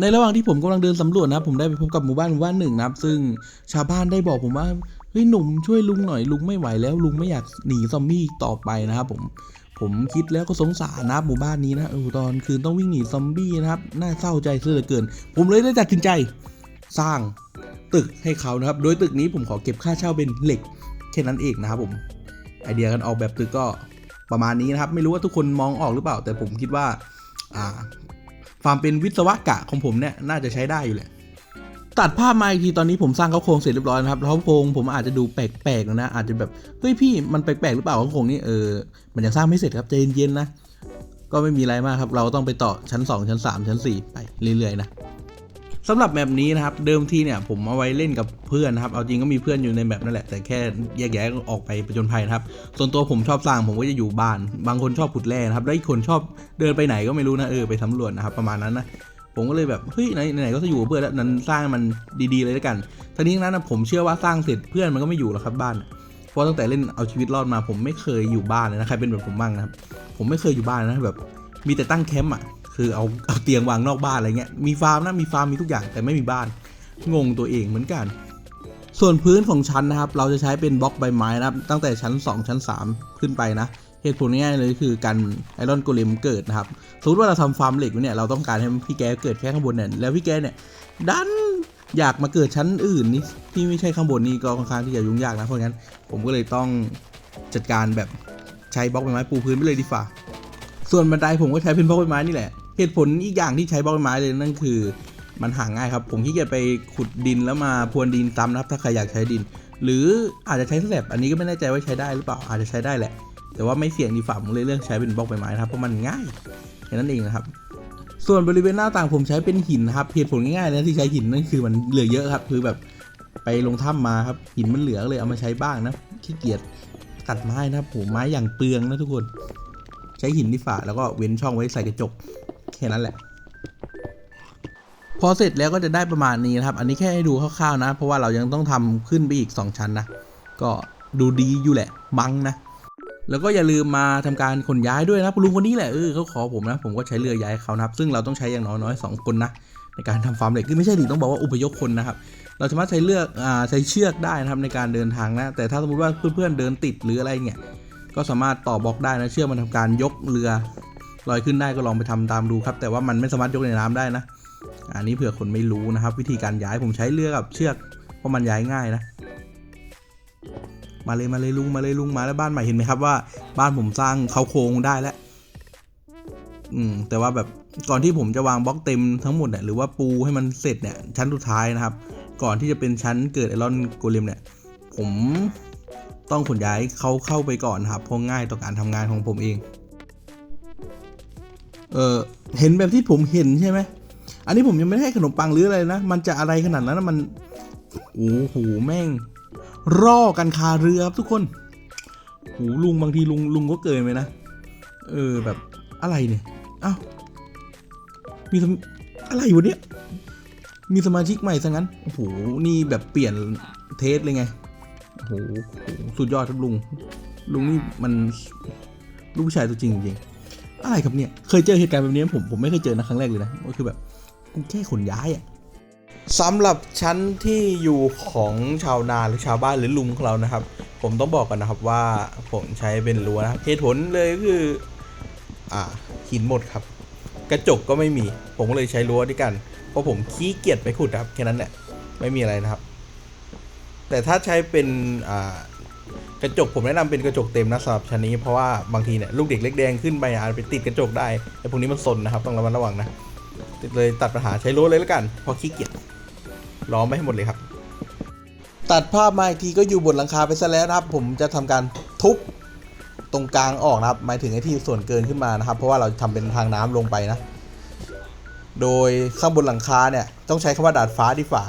ในระหว่างที่ผมกำลังเดินสำรวจนะผมได้ไปพบกับหมู่บ้านหมู่บ้านหนึ่งนะครับซึ่งชาวบ้านได้บอกผมว่าเฮ้ยหนุ่มช่วยลุงหน่อยลุงไม่ไหวแล้วลุงไม่อยากหนีซอมบี้อีกต่อไปนะครับผมผมคิดแล้วก็สงสารนะหมู่บ้านนี้นะเออตอนคืนต้องวิ่งหนีซอมบี้นะครับน่าเศร้าใจเสือเกิน ผมเลยได้ตัดสินใจ สร้างตึกให้เขานะครับ โดยตึกนี้ผมขอเก็บค่าเช่าเป็นเหล็กแค่นั้นเองนะครับผมไอเดียการออกแบบตึกก็ประมาณนี้นะครับ ไม่รู้ว่าทุกคนมองออกหรือเปล่า แต่ผมคิดว่าอ่า ความเป็นวิศวกะของผมเนี่ยน่าจะใช้ได้อยู่แหละตัดภาพมาอีกทีตอนนี้ผมสร้างเขาโครงเสร็จเรียบร้อยนะครับแล้วเขาโครงผมอาจจะดูแปลกๆนะอาจจะแบบเฮ้ยพี่มันแปลกๆหรือเปล่าเขาโครงนี้เออมันยังสร้างไม่เสร็จครับใจเย็นๆนะก็ไม่มีอะไรมากครับ เราต้องไปต่อชั้น 2 ชั้น 3 ชั้น 4 ไปเรื่อยๆนะ สำหรับแมปนี้นะครับเดิมทีเนี่ยผมเอาไว้เล่นกับเพื่อนนะครับเอาจริงก็มีเพื่อนอยู่ในแมปนั่นแหละแต่แค่แยกย้ายออกไปประจนภัยนะครับส่วนตัวผมชอบสร้างผมก็จะอยู่บ้าน บางคนชอบขุดแร่นะครับแล้วอีกคนชอบเดินไปไหนก็ไม่รู้นะเออไปสำรวจนะครับประมาณนั้นนะผมก็เลยแบบเฮ้ยไหนไหนๆก็จะอยู่กับเพื่อนแล้วนั้นสร้างมันดีๆเลยแล้วกันทั้งนี้นั้นนะผมเชื่อว่าสร้างเสร็จเพื่อนมันก็ไม่อยู่หรอกครับบ้านเพราะตั้งแต่เล่นเอาชีวิตรอดมา ผมไม่เคยอยู่บ้านเลยนะใครเป็นแบบผมบ้างนะครับผมไม่เคยอยู่บ้านนะแบบมีแต่ตั้งแคมป์อะ คือเอาเอาเตียงวางนอกบ้านอะไรเงี้ยมีฟาร์มนะมีฟาร์มมีทุกอย่างแต่ไม่มีบ้านงงตัวเองเหมือนกัน ส่วนพื้นของชั้นนะครับ เราจะใช้เป็นบล็อกใบไม้นะครับ ตั้งแต่ชั้น 2 ชั้น 3 ขึ้นไปนะเหตุผลง่ายเลยคือการไอรอนโกเลมเกิดนะครับสมมติว่าเราทำฟาร์มเหล็กเนี่ยเราต้องการให้พี่แกเกิดแค่ข้างบนเนี่ยแล้วพี่แกเนี่ยดันอยากมาเกิดชั้นอื่นนี่ที่ไม่ใช่ข้างบนนี่ก็ค่อนข้างที่จะยุ่งยากนะเพราะงั้นผมก็เลยต้องจัดการแบบใช้บล็อกใบไม้ปูพื้นไปเลยดีฝ่าส่วนบันไดผมก็ใช้เป็นบล็อกใบไม้นี่แหละ เหตุผลอีกอย่างที่ใช้บล็อกไม้เลยนั่นคือ มันหาง่ายครับ ผมขี้เกียจไปขุดดินแล้วมาพรวนดินซ้ำนะครับถ้าใครอยากใช้ดิน หรืออาจจะใช้สแลบอันนี้ก็ไม่แน่ใจว่าใช้ได้หรือเปล่าอาจจะใช้ได้แหละ แต่ว่าไม่เสี่ยงดีฝ่าผมเลยเลือกใช้เป็นบล็อกใบไม้นะครับเพราะมันง่ายแค่นั้นเองนะครับส่วนบริเวณหน้าต่างผมใช้เป็นหินนะครับเหตุผลง่ายๆเลยนะที่ใช้หินนั่นคือมันเหลือเยอะครับ คือแบบไปลงถ้ำมาครับหินมันเหลือเลยเอามาใช้บ้างนะขี้เกียจตัดไม้นะครับโหไม้อย่างเปลืองนะทุกคน ใช้หินดีฝาแล้วก็เว้นช่องไว้ใส่กระจก แค่นั้นแหละ พอเสร็จแล้วก็จะได้ประมาณนี้นะครับ อันนี้แค่ให้ดูคร่าวๆนะ เพราะว่าเรายังต้องทำขึ้นไปอีก 2 ชั้นนะ ก็ดูดีอยู่แหละมั้งนะแล้วก็อย่าลืมมาทำการขนย้ายด้วยนะลุงคนนี้แหละเออเขาขอผมนะ ผมก็ใช้เรือย้ายเขานะครับ ซึ่งเราต้องใช้อย่างน้อยๆสองคนนะในการทำฟาร์มเหล็กคือไม่ใช่ดิต้องบอกว่าอุปยกคนนะครับ เราสามารถใช้เลือกอ่าใช้เชือกได้นะครับในการเดินทางนะ แต่ถ้าสมมติว่าเพื่อนๆเดินติดหรืออะไรเงี้ยก็สามารถต่อบล็อกได้นะเชือกมันทำการยกเรือ ลอยขึ้นได้ก็ลองไปทำตามดูครับ แต่ว่ามันไม่สามารถยกในน้ำได้นะ อันนี้เผื่อคนไม่รู้นะครับ วิธีการย้ายผมใช้เรือกับเชือกเพราะมันย้ายง่ายนะ มาเลยมาเลยลุงมาเลยลุงมาแล้วบ้านใหม่เห็นไหมครับว่า บ้านผมสร้างเขาโครงได้แล้ว อืม แต่ว่าแบบก่อนที่ผมจะวางบล็อกเต็มทั้งหมดเนี่ยหรือว่าปูให้มันเสร็จเนี่ยชั้นสุดท้ายนะครับ ก่อนที่จะเป็นชั้นเกิดไอรอนโกเลมเนี่ย ผมต้องขนย้ายเขาเข้าไปก่อนนครับเพราะง่ายต่อการทำงานของผมเอง เออเห็นแบบที่ผมเห็นใช่ไหม อันนี้ผมยังไม่ได้ให้ขนมปังหรืออะไรนะ มันจะอะไรขนาดนั้นมัน โอ้โห แม่ง ร่อกันคาเรือครับทุกคนโหลุงบางทีลุงลุงก็เกินไปนะ เออแบบอะไรเนี่ย อ้าว มีสมอะไรวะเนี่ย มีสมาชิกใหม่ซะงั้น โอ้โห นี่แบบเปลี่ยนเทสเลยไง โอ้โห สุดยอดครับลุง ลุงนี่มันลูกผู้ชายตัวจริงจริง อะไรครับเนี่ย เคยเจอเหตุการณ์แบบนี้ไหมผมผมไม่เคยเจอนะครั้งแรกเลยนะ ก็คือแบบกูแค่ขนย้ายอะสำหรับชั้นที่อยู่ของชาวนาหรือชาวบ้านหรือลุงของเรานะครับ ผมต้องบอกกันนะครับว่าผมใช้เป็นรั้วนะครับเหตุผลเลยก็คือ อ่าหินหมดครับ กระจกก็ไม่มี ผมก็เลยใช้รั้วด้วยกัน เพราะผมขี้เกียจไปขุดครับแค่นั้นแหละไม่มีอะไรนะครับ แต่ถ้าใช้เป็นอ่า กระจกผมแนะนำเป็นกระจกเต็มนะสำหรับชั้นนี้เพราะว่าบางทีเนี่ยลูกเด็กเล็กแดงขึ้นไปอาจไปติดกระจกได้ไอ้พวกนี้มันซนนะครับต้องระมัดระวังนะเลยตัดปัญหาใช้รั้วเลยแล้วกันเพราะขี้เกียจล้อมไม่ให้หมดเลยครับ ตัดภาพมาอีกทีก็อยู่บนหลังคาไปซะแล้วนะครับ ผมจะทำการทุบตรงกลางออกนะครับ หมายถึงไอ้ที่ส่วนเกินขึ้นมานะครับ เพราะว่าเราทำเป็นทางน้ำลงไปนะ โดยข้างบนหลังคาเนี่ยต้องใช้คำว่าดาดฟ้าดีฝ่า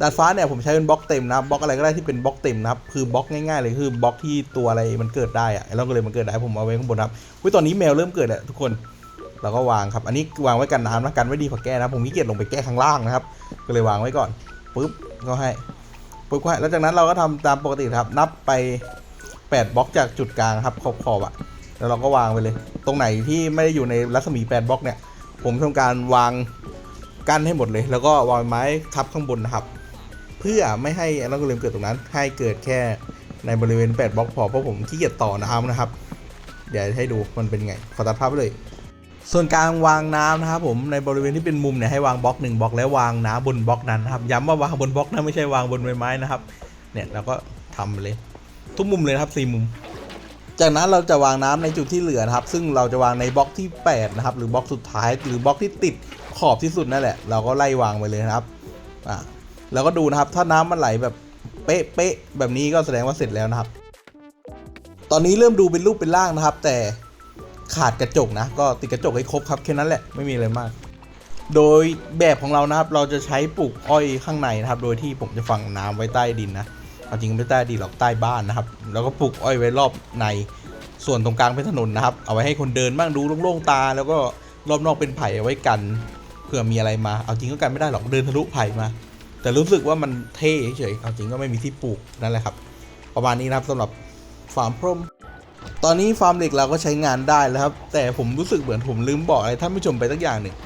ดาดฟ้าเนี่ยผมใช้เป็นบล็อกเต็มนะบล็อกอะไรก็ได้ที่เป็นบล็อกเต็มนะครับคือบล็อกง่ายๆเลยคือบล็อกที่ตัวอะไรมันเกิดได้อะแล้วก็เลยมันเกิดได้ผมเอาไว้ข้างบนครับวิตอนนี้แมวเริ่มเกิดแล้วทุกคนเราก็วางครับ อันนี้วางไว้กันน้ำนะกันไว้ดีกว่าแก้นะผมขี้เกียจลงไปแก้ข้างล่างนะครับ ก็เลยวางไว้ก่อนปุ๊บก็ให้ปุ๊บก็ให้แล้วจากนั้นเราก็ทำตามปกติครับนับไป 8บล็อกจากจุดกลางครับขอบขอบๆอะแล้วเราก็วางไปเลย ตรงไหนที่ไม่ได้อยู่ในรัศมี8บล็อกเนี่ย ผมทำการวางกั้นให้หมดเลย แล้วก็วางไม้ทับข้างบนนะครับ เพื่อไม่ให้อัลกอริทึมเกิดตรงนั้น ให้เกิดแค่ในบริเวณ 8บล็อกพอเพราะผมขี้เกียจต่อน้ำนะครับ เดี๋ยวให้ดูมันเป็นไงขอตัดภาพไปเลย ส่วนการวางน้ำนะครับผมในบริเวณที่เป็นมุมเนี่ยให้วางบล็อกหนึ่งบล็อกแล้ววางน้ำบนบล็อกนั้นนะครับย้ำว่าวางบนบล็อกนะไม่ใช่วางบนใบไม้นะครับ เนี่ยเราก็ทำไปเลย ทุกมุมเลยครับสี่มุมจากนั้นเราจะวางน้ำในจุดที่เหลือนะครับ ซึ่งเราจะวางในบล็อกที่ 8 นะครับ หรือบล็อกสุดท้ายหรือบล็อกที่ติดขอบที่สุดนั่นแหละ เราก็ไล่วางไปเลยนะครับ อ่า แล้วก็ดูนะครับถ้าน้ำมันไหลแบบเป๊ะเป๊ะๆแบบนี้ก็แสดงว่าเสร็จแล้วนะครับ ตอนนี้เริ่มดูเป็นรูปเป็นร่างนะครับ แต่ขาดกระจกนะ ก็ติดกระจกให้ครบครับแค่นั้นแหละไม่มีอะไรมาก โดยแบบของเรานะครับ เราจะใช้ปลูกอ้อยข้างในนะครับ โดยที่ผมจะฝังน้ำไว้ใต้ดินนะเอาจริงไม่ใต้ดินหรอกใต้บ้านนะครับ แล้วก็ปลูกอ้อยไว้รอบในส่วนตรงกลางเป็นถนนนะครับ เอาไว้ให้คนเดินบ้างดูโล่งๆตา แล้วก็รอบนอกเป็นไผ่เอาไว้กันเผื่อมีอะไรมา เอาจริงก็กันไม่ได้หรอกเดินทะลุไผ่มา แต่รู้สึกว่ามันเท่เฉยๆเอาจริงก็ไม่มีที่ปลูกนั่นแหละครับ ประมาณนี้นะครับสำหรับฟาร์มพรม ตอนนี้ฟาร์มเหล็กเราก็ใช้งานได้แล้วครับ แต่ผมรู้สึกเหมือนผมลืมบอกอะไรท่านผู้ชมไปสักอย่างหนึ่ง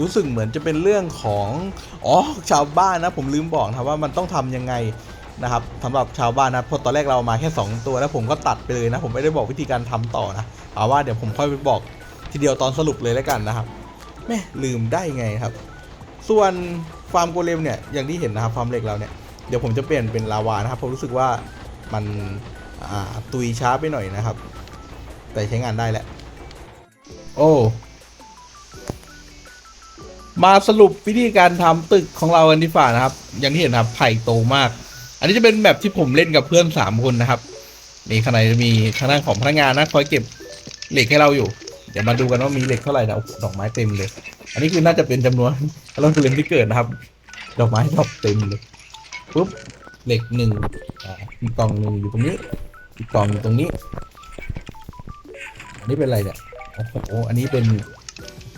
รู้สึกเหมือนจะเป็นเรื่องของอ๋อชาวบ้านนะผมลืมบอกนะครับว่ามันต้องทำยังไงนะครับสำหรับชาวบ้านนะเพราะตอนแรกเรามาแค่ 2 ตัวแล้วผมก็ตัดไปเลยนะ ผมไม่ได้บอกวิธีการทำต่อนะเอาว่าเดี๋ยวผมค่อยไปบอกทีเดียวตอนสรุปเลยแล้วกันนะครับแม่ลืมได้ไงครับ ส่วน ฟาร์มโกเลมเนี่ยอย่างที่เห็นนะครับฟาร์มเหล็กเราเนี่ยเดี๋ยวผมจะเปลี่ยนเป็นลาวานะครับผมรู้สึกว่ามันตุยช้าไปหน่อยนะครับ แต่ใช้งานได้แหละ โอ้มาสรุปวิธีการทำตึกของเรากันดีฝ่านะครับ อย่างที่เห็นครับไผ่โตมาก อันนี้จะเป็นแบบที่ผมเล่นกับเพื่อนสามคนนะครับนี่ข้างในจะมีทางด้านของพนักงานนะคอยเก็บเหล็กให้เราอยู่ เดี๋ยวมาดูกันว่ามีเหล็กเท่าไหร่นะดอกไม้เต็มเลย อันนี้คือน่าจะเป็นจำนวนเริ่มเล่มที่เกิดนะครับ ดอกไม้ดอกเต็มเลยปุ๊บเหล็กหนึ่งอ่ามีกล่องหนึ่งอยู่ตรงนี้ อีกกล่องอยู่ตรงนี้ อันนี้เป็นอะไรเนี่ยโอ้โหอันนี้เป็น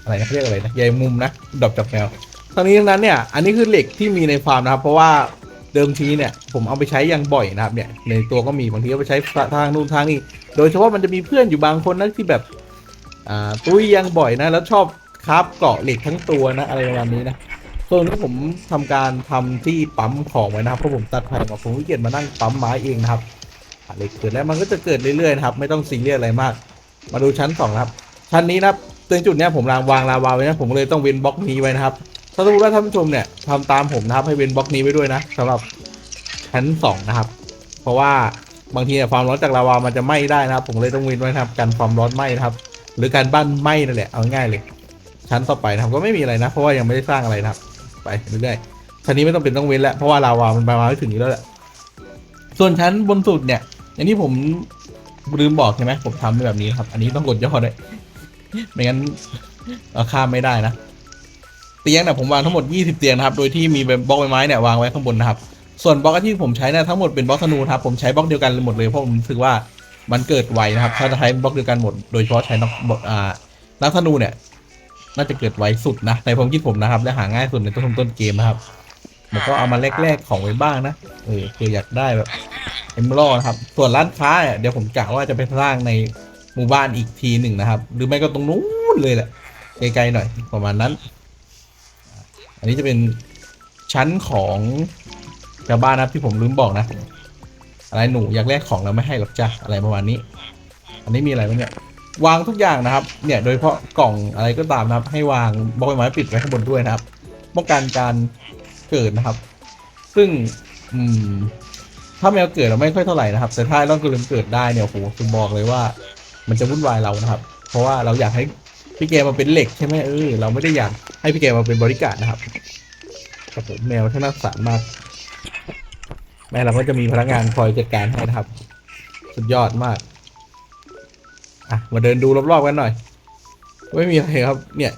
อะไรนะเรียกอะไรนะใยมุมนะดอกจับแมวทั้งนี้ทั้งนั้นเนี่ยอันนี้คือเหล็กที่มีในฟาร์มนะครับ เพราะว่าเดิมทีเนี่ยผมเอาไปใช้ย่างบ่อยนะครับเนี่ยในตัวก็มีบางทีก็ไปใช้ทางนู่นทางนี้โดยเฉพาะมันจะมีเพื่อนอยู่บางคนนะที่แบบ อ่าตุ้ยยังบ่อยนะ แล้วชอบคราบเกาะเหล็กทั้งตัวนะ อะไรประมาณนี้นะส่วนนี้ผมทำการทำที่ปั๊มของไว้นะครับเพราะผมตัดไผ่มาผมขี้เกียจมานั่งปั๊มไม้เองนะครับเหล็กเกิดแล้วมันก็จะเกิดเรื่อยๆนะครับ ไม่ต้องซีเรียสอะไรมาก มาดูชั้นสองนะครับ ชั้นนี้นะครับตรงจุดเนี้ยผมวางลาวาไว้นะผมเลยต้องเว้นบล็อกนี้ไว้นะครับถ้าสมมติว่าท่านผู้ชมเนี่ยทำตามผมนะครับให้เว้นบล็อกนี้ไว้ด้วยนะสำหรับชั้นสองนะครับ เพราะว่าบางทีเนี่ยความร้อนจากลาวามันจะไหม้ได้นะครับ ผมเลยต้องเว้นไว้นะครับกันความร้อนไหม้นะครับ หรือการบ้านไหม้นั่นแหละเอาง่ายเลย ชั้นต่อไปนะครับก็ไม่มีอะไรนะ เพราะว่ายังไม่ได้สร้างอะไรนะครับ ไปเรื่อยๆชั้นนี้ไม่ต้องเป็นต้องเว้นแล้วเพราะว่าลาวามันมาไม่ถึงนี้แล้วแหละส่วนชั้นบนสุดเนี่ยอย่างที่ผมลืมบอกใช่ไหมผมทำแบบนี้ครับ อันนี้ต้องกดย่อด้วยไม่งั้นเราข้ามไม่ได้นะเตียงเนี่ยผมวางทั้งหมด 20 เตียงนะครับ โดยที่มีบล็อกไม้เนี่ยวางไว้ข้างบนนะครับ ส่วนบล็อกที่ผมใช้เนี่ยทั้งหมดเป็นบล็อกธนูครับ ผมใช้บล็อกเดียวกันหมดเลยเพราะผมรู้สึกว่า มันเกิดไวนะครับ ถ้าจะใช้บล็อกเดียวกันหมด โดยเฉพาะใช้นักบอ่านักธนูเนี่ย น่าจะเกิดไวสุดนะในความคิดผมนะครับ และหาง่ายสุดในต้นต้นเกมนะครับผมก็เอามาแลกๆของไว้บ้างนะเออคืออยากได้แบบเอมเบอนะครับ ส่วนร้านค้าเนี่ยเดี๋ยวผมกะว่าจะไปสร้างในหมู่บ้านอีกทีหนึ่งนะครับ หรือไม่ก็ตรงนู้นเลยแหละไกลๆหน่อยประมาณนั้น อันนี้จะเป็นชั้นของชาวบ้านนะที่ผมลืมบอกนะ อะไรหนูอยากแลกของเราไม่ให้หรอกจ้ะอะไรประมาณนี้ อันนี้มีอะไรบ้างเนี่ยวางทุกอย่างนะครับ เนี่ยโดยเฉพาะกล่องอะไรก็ตามนะครับ ให้วางบล็อกไม้ปิดไว้ข้างบนด้วยนะครับป้องกันการเกิดนะครับ ซึ่งอืมถ้าแมวเกิดเราไม่ค่อยเท่าไหร่นะครับ แต่ถ้าต้องกลืมเกิดได้เนี่ยโอ้โหผมบอกเลยว่า มันจะวุ่นวายเรานะครับ เพราะว่าเราอยากให้พี่เกมาเป็นเหล็กใช่ไหมเออเราไม่ได้อยากให้พี่เกมาเป็นบริการนะครับครับผมแมวท่าน่าสงสารมาก แม่เราก็จะมีพนักงานคอยจัดการให้นะครับ สุดยอดมาก อะ มาเดินดูรอบๆกันหน่อย ไม่มีอะไรครับ เนี่ย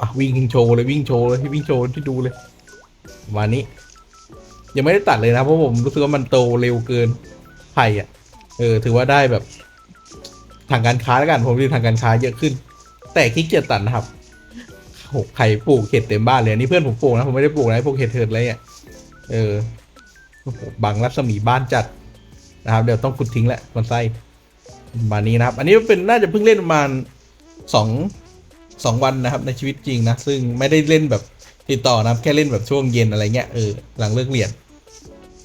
อะวิ่งโชว์เลยวิ่งโชว์เลยที่วิ่งโชว์ที่ดูเลยประมานี้ ยังไม่ได้ตัดเลยนะเพราะผมรู้สึกว่ามันโตเร็วเกินไผ่อะ เออ ถือว่าได้แบบ ทางการค้าแล้วกันผมดูทางการค้าเยอะขึ้น แต่ขี้เกียจตัดนะครับโหไผ่ปลูกเห็ดเต็มบ้านเลยนี่เพื่อนผมปลูกนะผมไม่ได้ปลูกนะไอ้พวกเห็ดเถิดอะไรอะเออ โอ้โหบังรัศมีบ้านจัดนะครับ เดี๋ยวต้องขุดทิ้งแหละมันไส้มานี้นะครับ อันนี้เป็นน่าจะเพิ่งเล่นประมาณสองสองวันนะครับ ในชีวิตจริงนะ ซึ่งไม่ได้เล่นแบบติดต่อนะครับ แค่เล่นแบบช่วงเย็นอะไรเงี้ยเออหลังเลิกเรียน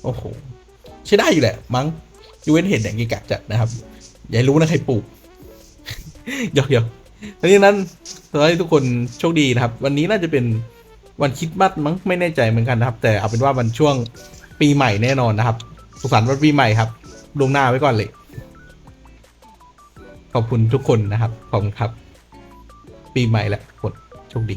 โอ้โหใช้ได้อยู่แหละ มั้งยูเวนเห็นอย่างกิกะจัดนะครับอย่ารู้นะใครปลูกหยอกหยอกทั้งนี้นั้นขอให้ทุกคนโชคดีนะครับ วันนี้น่าจะเป็นวันคิดมัดมั้งไม่แน่ใจเหมือนกันนะครับ แต่เอาเป็นว่าวันช่วง ปีใหม่แน่นอนนะครับ สุขสันต์วันปีใหม่ครับลวงหน้าไว้ก่อนเลย ขอบคุณทุกคนนะครับ ขอบคุณครับ ปีใหม่และคนโชคดี